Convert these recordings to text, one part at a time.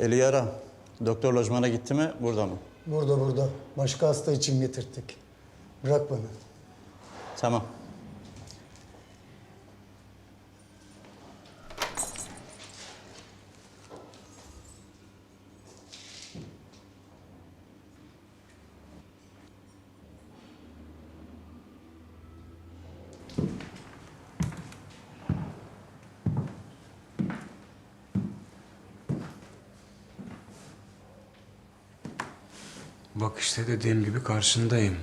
Eli yara. Doktor lojmana gitti mi? Burada mı? Burada burada. Başka hasta için getirttik. Bırak bana. Tamam. Bak işte dediğim gibi karşındayım.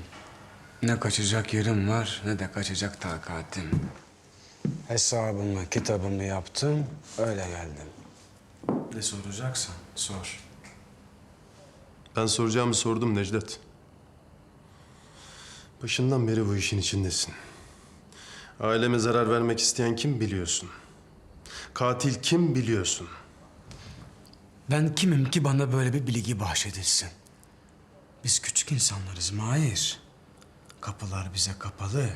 Ne kaçacak yerim var ne de kaçacak takatim. Hesabımı, kitabımı yaptım, öyle geldim. Ne soracaksan sor. Ben soracağımı sordum Necdet. Başından beri bu işin içindesin. Aileme zarar vermek isteyen kim biliyorsun. Katil kim biliyorsun. Ben kimim ki bana böyle bir bilgi bahşedilsin? Biz küçük insanlarız Mahir. Kapılar bize kapalı.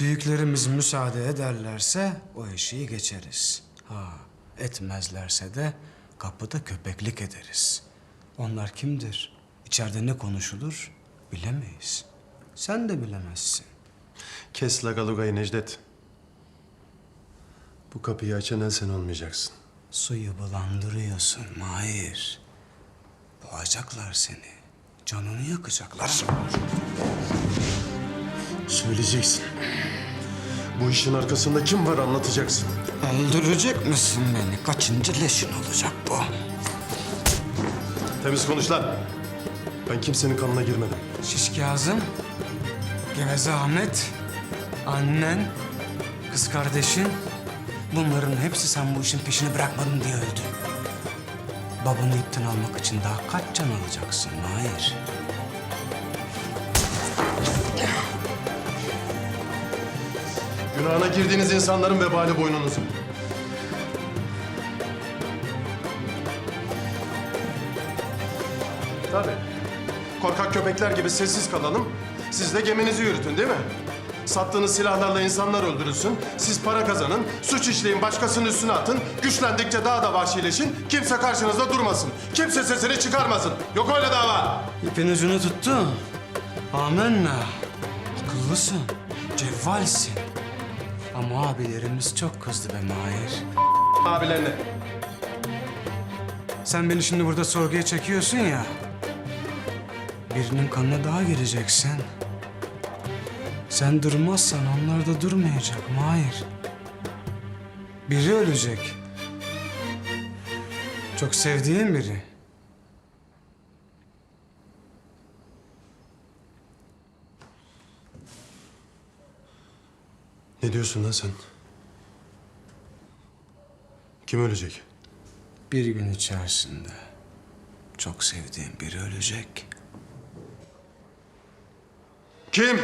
Büyüklerimiz müsaade ederlerse o eşiği geçeriz. Ha, etmezlerse de kapıda köpeklik ederiz. Onlar kimdir? İçeride ne konuşulur bilemeyiz. Sen de bilemezsin. Kes lagalugayı Necdet. Bu kapıyı açan sen olmayacaksın. Suyu bulandırıyorsun Mahir. Boğacaklar seni. Canını yakacaklar. Söyleyeceksin. Bu işin arkasında kim var anlatacaksın. Öldürecek misin beni? Kaçıncı leşin olacak bu? Temiz konuş lan. Ben kimsenin kanına girmedim. Şiş Kazım, Geveze Ahmet, annen, kız kardeşin... Bunların hepsi sen bu işin peşini bırakmadın diye öldü. Babanı ipten almak için daha kaç can alacaksın Mahir? Günahına girdiğiniz insanların vebali boynunuza. Tabii. Korkak köpekler gibi sessiz kalalım. Siz de geminizi yürütün değil mi? Sattığınız silahlarla insanlar öldürülsün. Siz para kazanın, suç işleyin, başkasının üstüne atın. Güçlendikçe daha da vahşileşin. Kimse karşınızda durmasın. Kimse sesini çıkarmasın. Yok öyle dava. İpin ucunu tuttu. Amenna. Akıllısın, cevvalsin. Ama abilerimiz çok kızdı be Mahir. Abilerine. Sen beni şimdi burada sorguya çekiyorsun ya. Birinin kanına daha gireceksin. Sen durmazsan onlar da durmayacak Mahir. Biri ölecek. Çok sevdiğin biri. Ne diyorsun lan sen? Kim ölecek? Bir gün içerisinde çok sevdiğin biri ölecek. Kim?